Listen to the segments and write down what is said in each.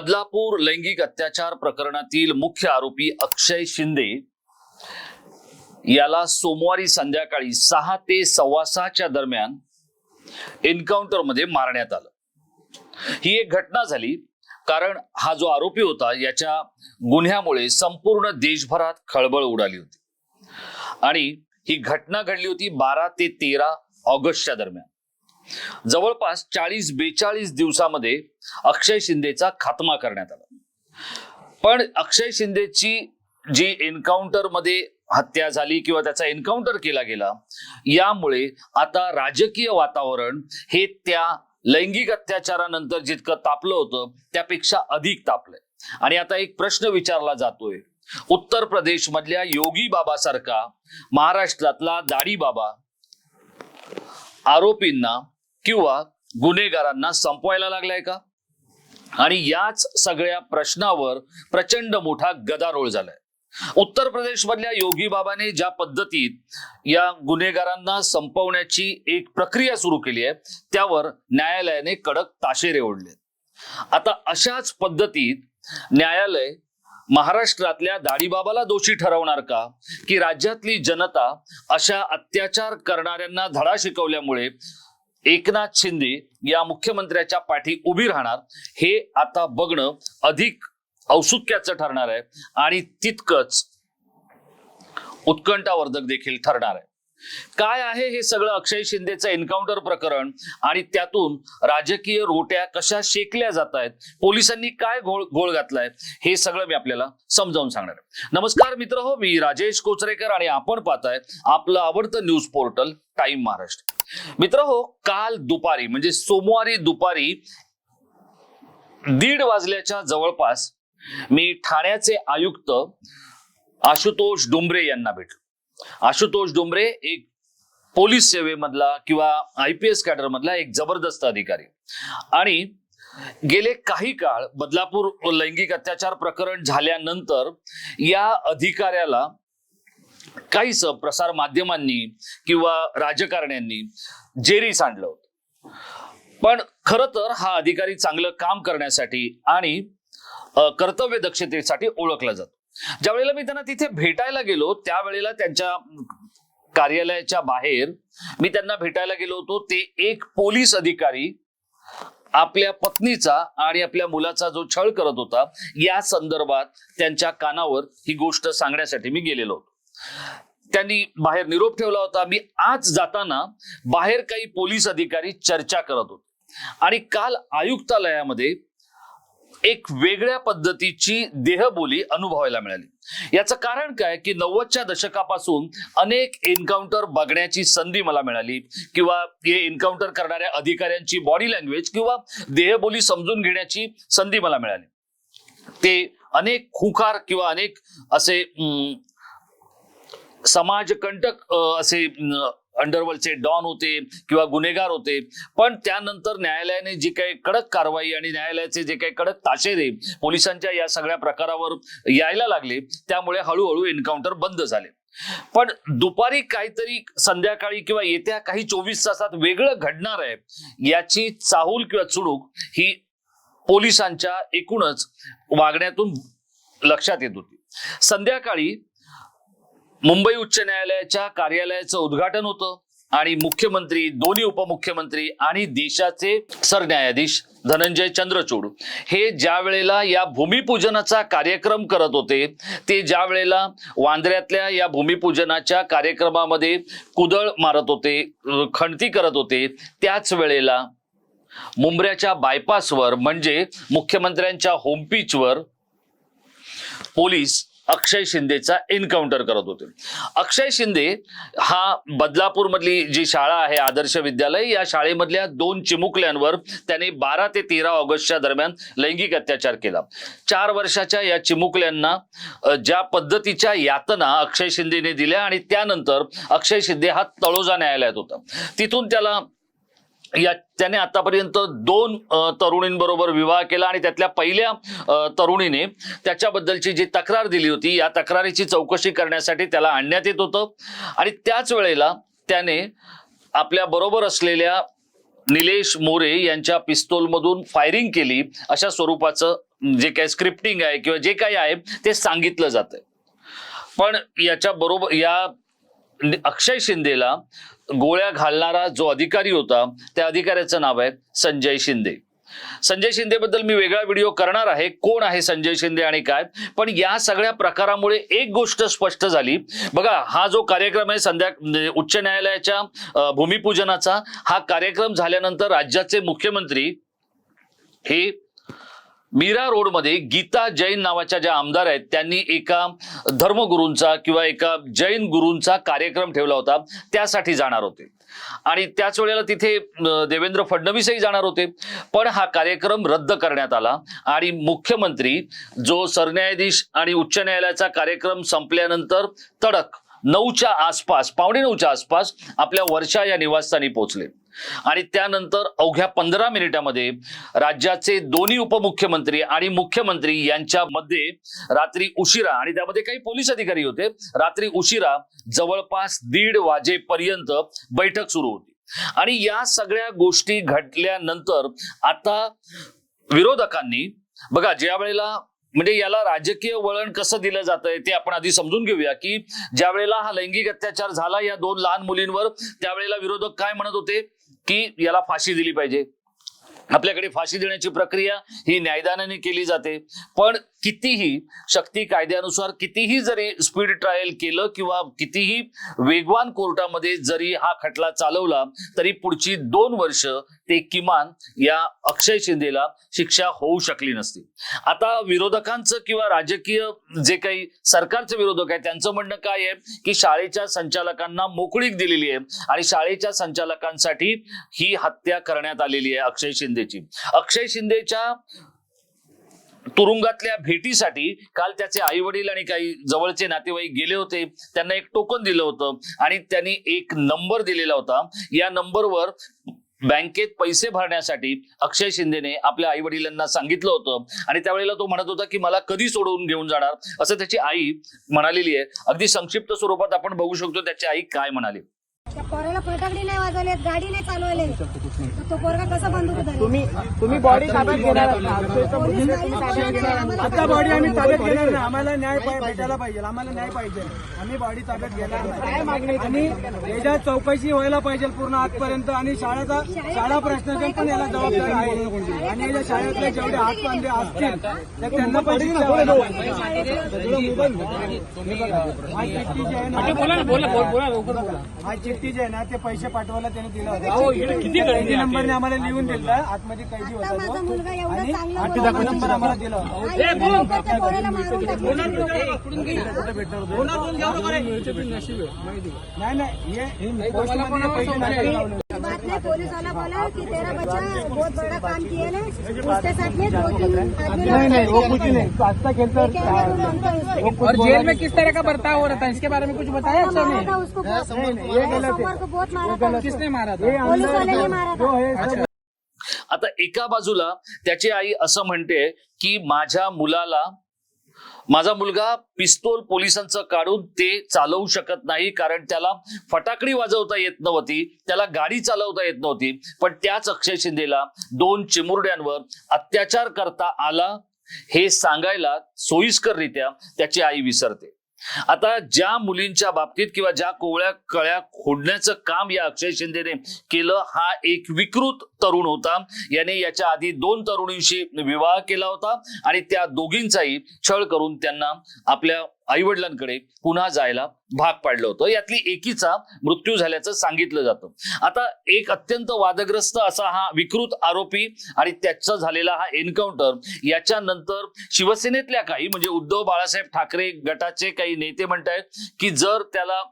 बदलापूर लैंगिक अत्याचार प्रकरणातील मुख्य आरोपी अक्षय शिंदे याला सोमवारी संध्याकाळी सहा ते सव्वा सहाच्या दरम्यान एन्काउंटरमध्ये मारण्यात आलं. ही एक घटना झाली कारण हा जो आरोपी होता याच्या गुन्ह्यामुळे संपूर्ण देशभरात खळबळ उडाली होती. आणि ही घटना घडली होती बारा ते तेरा ऑगस्टच्या दरम्यान. जवळपास चाळीस बेचाळीस दिवसामध्ये अक्षय शिंदेचा खात्मा करण्यात आला. पण अक्षय शिंदेची जी एन्काउंटरमध्ये हत्या झाली किंवा त्याचा एन्काउंटर केला गेला यामुळे आता राजकीय वातावरण हे त्या लैंगिक अत्याचारानंतर जितकं तापलं होतं त्यापेक्षा अधिक तापलंय. आणि आता एक प्रश्न विचारला जातोय. उत्तर प्रदेश मधल्या योगी बाबासारखा महाराष्ट्रातला दाढी बाबा आरोपींना किंवा गुन्हेगारांना संपवायला लागलाय का? आणि याच सगळ्या प्रश्नावर प्रचंड मोठा गदारोळ झालाय. उत्तर प्रदेश मधल्या योगी बाबाने ज्या पद्धतीत या गुन्हेगारांना संपवण्याची एक प्रक्रिया सुरू केली आहे त्यावर न्यायालयाने कडक ताशेरे ओढले. आता अशाच पद्धतीत न्यायालय महाराष्ट्रातल्या दाढीबाबाला दोषी ठरवणार का? की राज्यातली जनता अशा अत्याचार करणाऱ्यांना धडा शिकवल्यामुळे एकनाथ शिंदे या मुख्यमंत्र्याच्या पाठी उभी राहणार हे आता बघणं अधिक औत्सुक्याचं ठरणार आहे आणि तितकंच उत्कंठावर्धक देखील ठरणार आहे. काय आहे हे सगळं अक्षय शिंदेचं एन्काउंटर प्रकरण? आणि त्यातून राजकीय रोट्या कशा शेकल्या जात आहेत? पोलिसांनी काय घोळ घोळ घातलाय? हे सगळं मी आपल्याला समजावून सांगणार आहे. नमस्कार मित्र हो मी राजेश कोचरेकर आणि आपण पाहताय आपलं आवडतं न्यूज पोर्टल टाइम महाराष्ट्र मित्र हो काल दुपारी म्हणजे सोमवारी दुपारी दीड वाजल्याच्या जवळपास मी ठाण्याचे आयुक्त आशुतोष डुंबरे यांना भेटलो. आशुतोष डोंबरे एक पोलीस सेवेमधला किंवा आय पी एस कॅडरमधला एक जबरदस्त अधिकारी. आणि गेले काही काळ बदलापूर लैंगिक अत्याचार प्रकरण झाल्यानंतर या अधिकाऱ्याला काहीच प्रसार माध्यमांनी किंवा राजकारण्यांनी जेरी सांडलं होतं. पण खर तर हा अधिकारी चांगलं काम करण्यासाठी आणि कर्तव्य दक्षतेसाठी ओळखला जातो. ज्या वेळेला मी त्यांना तिथे भेटायला गेलो त्यावेळेला त्यांच्या कार्यालयाच्या बाहेर मी त्यांना भेटायला गेलो होतो. ते एक पोलीस अधिकारी आपल्या पत्नीचा आणि आपल्या मुलाचा जो छळ करत होता या संदर्भात त्यांच्या कानावर ही गोष्ट सांगण्यासाठी मी गेलेलो होतो. त्यांनी बाहेर निरोप ठेवला होता. मी आज जाताना बाहेर काही पोलीस अधिकारी चर्चा करत होते. आणि काल आयुक्तालयामध्ये एक वेगळ्या पद्धतीची देहबोली अनुभवायला मिळाली. याचं कारण काय? की नव्वदच्या दशकापासून अनेक एन्काउंटर बघण्याची संधी मला मिळाली किंवा हे एन्काउंटर करणाऱ्या अधिकाऱ्यांची बॉडी लँग्वेज किंवा देहबोली समजून घेण्याची संधी मला मिळाली. ते अनेक खुकार किंवा अनेक असे समाजकंटक असे अंडरवर्ल्डचे डॉन होते किंवा गुन्हेगार होते. पण त्यानंतर न्यायालयाने जी काही कडक कारवाई आणि न्यायालयाचे जे काही कडक ताशेरे पोलिसांच्या या सगळ्या प्रकारावर यायला लागले त्यामुळे हळूहळू एन्काउंटर बंद झाले. पण दुपारी काहीतरी संध्याकाळी किंवा येत्या काही चोवीस तासात वेगळं घडणार आहे याची चाहूल किंवा चुडूक ही पोलिसांच्या एकूणच वागण्यातून लक्षात येत होती. संध्याकाळी मुंबई उच्च न्यायालयाच्या कार्यालयाचं उद्घाटन होतं आणि मुख्यमंत्री दोन्ही उपमुख्यमंत्री आणि देशाचे सरन्यायाधीश धनंजय चंद्रचूड हे ज्या वेळेला या भूमिपूजनाचा कार्यक्रम करत होते ते ज्या वेळेला वांद्र्यातल्या या भूमिपूजनाच्या कार्यक्रमामध्ये कुदळ मारत होते खंडती खणती करत होते त्याच वेळेला मुंबऱ्याच्या बायपासवर म्हणजे मुख्यमंत्र्यांच्या होमपीचवर पोलीस अक्षय शिंदेचा एन्काउंटर करत होते. अक्षय शिंदे हा बदलापूरमधली जी शाळा आहे आदर्श विद्यालय या शाळेमधल्या दोन चिमुकल्यांवर त्याने बारा ते तेरा ऑगस्टच्या दरम्यान लैंगिक अत्याचार केला. चार वर्षाच्या या चिमुकल्यांना ज्या पद्धतीच्या यातना अक्षय शिंदेने दिल्या आणि त्यानंतर अक्षय शिंदे हा तळोजा न्यायालयात होता. तिथून त्याला या त्याने आतापर्यंत दोन तरुणींबरोबर विवाह केला आणि त्यातल्या पहिल्या तरुणीने त्याच्याबद्दलची जी तक्रार दिली होती या तक्रारीची चौकशी करण्यासाठी त्याला आणण्यात येत होतं. आणि त्याच वेळेला त्याने आपल्या बरोबर असलेल्या निलेश मोरे यांच्या पिस्तोलमधून फायरिंग केली अशा स्वरूपाचं जे काही स्क्रिप्टिंग आहे किंवा जे काही आहे ते सांगितलं जातं पण याच्या बरोबर या अक्षय शिंदेला गोळ्या घालणारा जो अधिकारी होता त्या अधिकाऱ्याचं नाव आहे संजय शिंदे. संजय शिंदे बद्दल मी वेगळा व्हिडिओ करणार आहे कोण आहे संजय शिंदे आणि काय पण या सगळ्या प्रकारामुळे एक गोष्ट स्पष्ट झाली. बघा हा जो कार्यक्रम आहे संध्या म्हणजे उच्च न्यायालयाच्या भूमिपूजनाचा हा कार्यक्रम झाल्यानंतर राज्याचे मुख्यमंत्री हे मीरा रोडमध्ये गीता जैन नावाच्या ज्या आमदार आहेत त्यांनी एका धर्मगुरूंचा किंवा एका जैन गुरूंचा कार्यक्रम ठेवला होता त्यासाठी जाणार होते. आणि त्याच वेळेला तिथे देवेंद्र फडणवीसही जाणार होते. पण हा कार्यक्रम रद्द करण्यात आला आणि मुख्यमंत्री जो सरन्यायाधीश आणि उच्च न्यायालयाचा कार्यक्रम संपल्यानंतर तडक नऊच्या आसपास पावणे नऊच्या आसपास आपल्या वर्षा या निवासस्थानी पोहोचले. आणि त्यानंतर अवघ्या पंधरा मिनिटामध्ये राज्याचे दोन्ही उपमुख्यमंत्री आणि मुख्यमंत्री यांच्यामध्ये रात्री उशिरा आणि त्यामध्ये काही पोलीस अधिकारी होते रात्री उशिरा जवळपास दीड वाजेपर्यंत बैठक सुरू होती. आणि या सगळ्या गोष्टी घडल्यानंतर आता विरोधकांनी बघा ज्या वेळेला म्हणजे याला राजकीय वळण कसं दिलं जातंय ते आपण आधी समजून घेऊया की ज्या वेळेला हा लैंगिक अत्याचार झाला या दोन लहान मुलींवर त्यावेळेला विरोधक काय म्हणत होते? की याला फाशी दिली पाहिजे. आपल्याकडे फाशी देण्याची प्रक्रिया ही न्यायदानाने केली जाते. पण कितीही शक्ती कायद्यानुसार कितीही जरी स्पीड ट्रायल केलं किंवा कितीही वेगवान कोर्टामध्ये जरी हा खटला चालवला तरी पुढची दोन वर्ष ते किमान या अक्षय शिंदेला शिक्षा होऊ शकली नसती. आता विरोधकांचं किंवा राजकीय जे काही सरकारचे विरोधक आहे त्यांचं म्हणणं काय आहे की शाळेच्या संचालकांना मोकळीक दिलेली आहे आणि शाळेच्या संचालकांसाठी ही हत्या करण्यात आलेली आहे अक्षय शिंदेची. अक्षय शिंदेच्या तुरुंगातल्या भेटीसाठी काल त्याचे आई वडील आणि काही जवळचे नातेवाईक गेले होते. त्यांना एक टोकन दिलं होतं आणि त्यांनी एक नंबर दिलेला होता. या नंबरवर बँकेत पैसे भरण्यासाठी अक्षय शिंदेने आपल्या आई वडिलांना सांगितलं होतं. आणि त्यावेळेला तो म्हणत होता की मला कधी सोडवून घेऊन जाणार? असं त्याची आई म्हणालेली आहे. अगदी संक्षिप्त स्वरूपात आपण बघू शकतो त्याची आई काय म्हणाली. त्या पोराला फटाकडी नाही वाजवले गाडी नाही चालवले. तर तो पोरगा कसा बंदूक धरेल? तुम्ही तुम्ही बॉडी ताब्यात घेणार. पोलीस आम्हाला. आता बॉडी आम्ही ताब्यात घेणार नाही. आम्हाला न्याय भेटायला पाहिजे आम्हाला न्याय पाहिजे. आम्ही बॉडी ताब्यात घेणार नाही. आणि याच्या चौकशी व्हायला पाहिजे पूर्ण आजपर्यंत आणि शाळेचा शाळा प्रशासन पण याला जबाबदार आहे. आणि याच्या शाळेतले जेवढे हातबांधे असतील तर त्यांना पण शिक्षा व्हायला पाहिजे. चिठ्ठी जी आहे ना हा चिठ्ठी जी आहे ना ते पैसे पाठवायला त्याने दिला होता. कैदी नंबरने आम्हाला लिहून दिला आतमध्ये कैदी आता होता माझा तो. मुलगा एवढा आणि आठ नंबर आम्हाला दिला होता. टाकलं. नाही नाही ये पोस्टमध्ये पैसे नहीं पुलिस वाला बोला कि तेरा बच्चा बहुत बड़ा काम किया ना उसके साथ में दो तीन आदमी नहीं नहीं वो कुछ नहीं अच्छा और जेल में किस तरह का बर्ताव हो रहा था इसके बारे में कुछ बताया मारा था उसको है। बहुत मारा था। किसने मारा था? पुलिस वाले ने मारा था आता एका बाजूला त्याची आई असं म्हणते की माझ्या मुलाला माझा मुलगा पिस्तोल पोलिसांचं काढून ते चालवू शकत नाही कारण त्याला फटाकडी वाजवता येत नव्हती त्याला गाडी चालवता येत नव्हती. पण त्याच अक्षय शिंदेला दोन चिमुरड्यांवर अत्याचार करता आला हे सांगायला सोयीस्कररित्या त्याची आई विसरते. आता ज्या मुलींच्या बाबतीत किंवा ज्या कोवळ्या कळ्या खोडण्याचं काम या अक्षय शिंदेने केलं हा एक विकृत तरुण होता. याने याच्या आधी दोन तरुणींशी विवाह केला होता आणि त्या दोघींचाही छळ करून त्यांना आपल्या आई वडिलांकडे पुन्हा जायला भाग पाडलं होतं. यातली एकीचा मृत्यू झाल्याचं सांगितलं जातं. आता एक अत्यंत वादग्रस्त असा हा विकृत आरोपी आणि त्याचा झालेला हा एन्काउंटर याच्यानंतर शिवसेनेतल्या काही म्हणजे उद्धव बाळासाहेब ठाकरे गटाचे काही नेते म्हणतायत की जर त्याला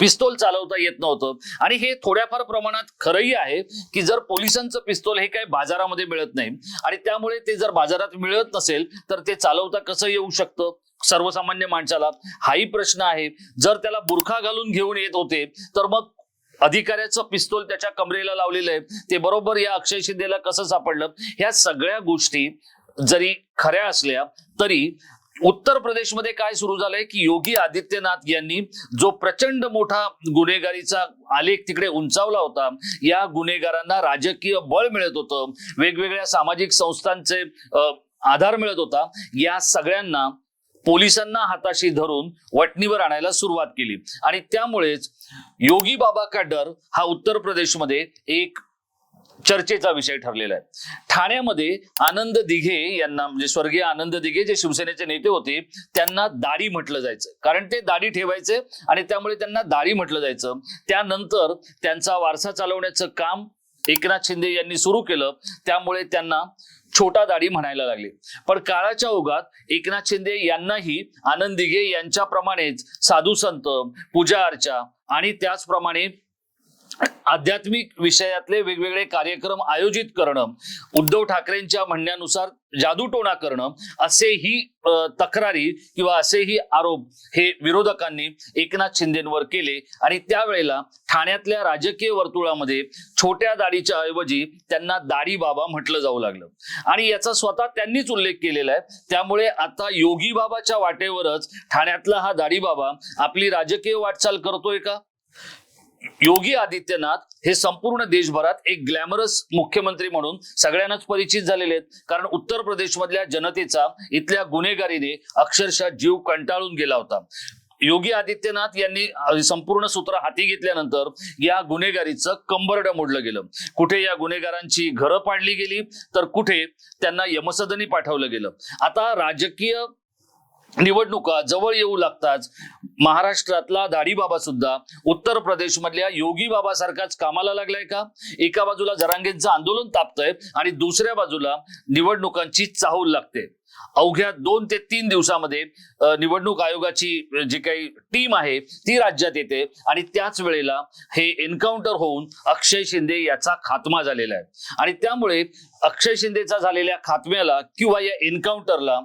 पिस्तोल चालवता येत नव्हतं आणि हे थोड्याफार प्रमाणात खरंही आहे की जर पोलिसांचं पिस्तोल हे काही बाजारामध्ये मिळत नाही आणि त्यामुळे ते जर बाजारात मिळत नसेल तर ते चालवता कसं येऊ शकतं? सर्वसामान्य माणसाला हाही प्रश्न आहे. जर त्याला बुरखा घालून घेऊन येत होते तर मग अधिकाऱ्याचं पिस्तोल त्याच्या कमरेला लावलेलं आहे. ते बरोबर या अक्षय शिंदेला कसं सापडलं? ह्या सगळ्या गोष्टी जरी खऱ्या असल्या तरी उत्तर प्रदेशमध्ये काय सुरू झालंय की योगी आदित्यनाथ यांनी जो प्रचंड मोठा गुन्हेगारीचा आलेख तिकडे उंचावला होता या गुन्हेगारांना राजकीय बळ मिळत होतं. वेगवेगळ्या सामाजिक संस्थांचे आधार मिळत होता. या सगळ्यांना पोलिसांना हाताशी धरून वटणीवर आणायला सुरुवात केली. आणि त्यामुळेच योगी बाबा का डर हा उत्तर प्रदेशमध्ये एक चर्चेचा विषय ठरलेला आहे. ठाण्यामध्ये आनंद दिघे यांना म्हणजे स्वर्गीय आनंद दिघे जे शिवसेनेचे नेते होते त्यांना दाढी म्हटलं जायचं. कारण ते दाढी ठेवायचे आणि त्यामुळे त्यांना दाढी म्हटलं जायचं. त्यानंतर त्यांचा वारसा चालवण्याचं काम एकनाथ शिंदे यांनी सुरू केलं त्यामुळे त्यांना छोटा दाढी म्हणायला लागले. पण काळाच्या ओघात एकनाथ शिंदे यांनाही आनंद दिघे यांच्याप्रमाणेच साधू संत पूजा अर्चा आणि त्याचप्रमाणे आध्यात्मिक विषयातले वेगवेगळे कार्यक्रम आयोजित करणं उद्धव ठाकरेंच्या म्हणण्यानुसार जादूटोणा करणं असेही तक्रारी किंवा असेही आरोप हे विरोधकांनी एकनाथ शिंदेवर केले. आणि त्यावेळेला ठाण्यातल्या राजकीय वर्तुळामध्ये छोट्या दाढीच्या ऐवजी त्यांना दाढी बाबा म्हटलं जाऊ लागलं. आणि याचा स्वतः त्यांनीच उल्लेख केलेला आहे. त्यामुळे आता योगी बाबाच्या वाटेवरच ठाण्यातला हा दाढी बाबा आपली राजकीय वाटचाल करतोय का? योगी आदित्यनाथ हे संपूर्ण देशभरात एक ग्लॅमरस मुख्यमंत्री म्हणून सगळ्यांनाच परिचित झालेले आहेत. कारण उत्तर प्रदेशमधल्या जनतेचा इथल्या गुन्हेगारीने अक्षरशः जीव कंटाळून गेला होता. योगी आदित्यनाथ यांनी संपूर्ण सूत्र हाती घेतल्यानंतर या गुन्हेगारीचं कंबरड मोडलं गेलं. कुठे या गुन्हेगारांची घरं पाडली गेली तर कुठे त्यांना यमसदनी पाठवलं गेलं. आता राजकीय निवडणुका जवळ येऊ लागताच महाराष्ट्रातला दाढी बाबा सुद्धा उत्तर प्रदेश मधल्या योगी बाबा सारखाच कामाला लागलाय का? एका बाजूला जरांगेंचं आंदोलन तापतंय आणि दुसऱ्या बाजूला निवडणुकांची चाहूल लागते. अवघ्या दोन ते तीन दिवसामध्ये निवडणूक आयोगाची जी काही टीम आहे ती राज्यात येते आणि त्याच वेळेला हे एन्काउंटर होऊन अक्षय शिंदे याचा खात्मा झालेला आहे. आणि त्यामुळे अक्षय शिंदेचा झालेल्या खात्म्याला किंवा या एन्काउंटरला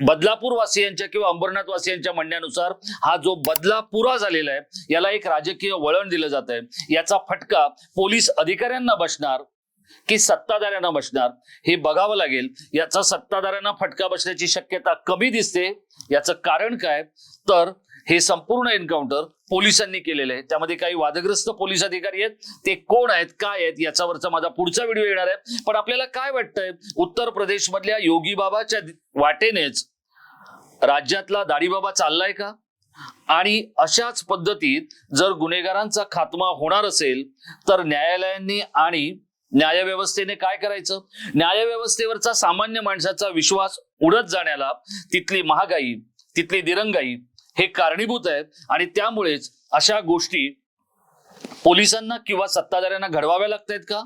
बदलापूर वासियांच्या किंवा अंबरनाथ वासियांच्या म्हणण्यानुसार हा जो बदला पुरा झालेला आहे याला एक राजकीय वळण दिलं जात आहे. याचा फटका पोलीस अधिकाऱ्यांना बसणार की सत्ताधाऱ्यांना बसणार हे बघावं लागेल. याचा सत्ताधाऱ्यांना फटका बसण्याची शक्यता कमी दिसते. याचं कारण काय? तर हे संपूर्ण एन्काउंटर पोलिसांनी केलेलं आहे. त्यामध्ये काही वादग्रस्त पोलीस अधिकारी आहेत. ते कोण आहेत काय आहेत याच्यावरचा माझा पुढचा व्हिडिओ येणार आहे. पण आपल्याला काय वाटतंय उत्तर प्रदेश मधल्या योगी बाबाच्या वाटेनेच राज्यातला दाढीबाबा चाललाय का? आणि अशाच पद्धतीत जर गुन्हेगारांचा खात्मा होणार असेल तर न्यायालयांनी आणि न्यायव्यवस्थेने काय करायचं? न्यायव्यवस्थेवरचा सामान्य माणसाचा विश्वास उडत जाण्याला तिथली महागाई तिथली दिरंगाई हे कारणीभूत आहेत आणि त्यामुळेच अशा गोष्टी पोलिसांना किंवा सत्ताधाऱ्यांना घडवाव्या लागतायत का?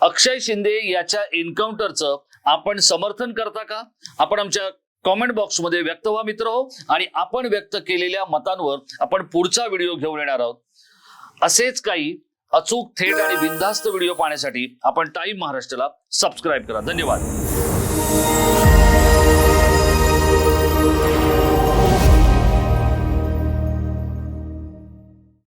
अक्षय शिंदे याच्या एन्काउंटरचं आपण समर्थन करता का? आपण आमच्या कॉमेंट बॉक्समध्ये व्यक्त व्हा मित्र हो. आणि आपण व्यक्त केलेल्या मतांवर आपण पुढचा व्हिडिओ घेऊन येणार आहोत. असेच काही अचूक थेट आणि बिनधास्त व्हिडिओ पाहण्यासाठी आपण टाईम महाराष्ट्राला सबस्क्राईब करा. धन्यवाद.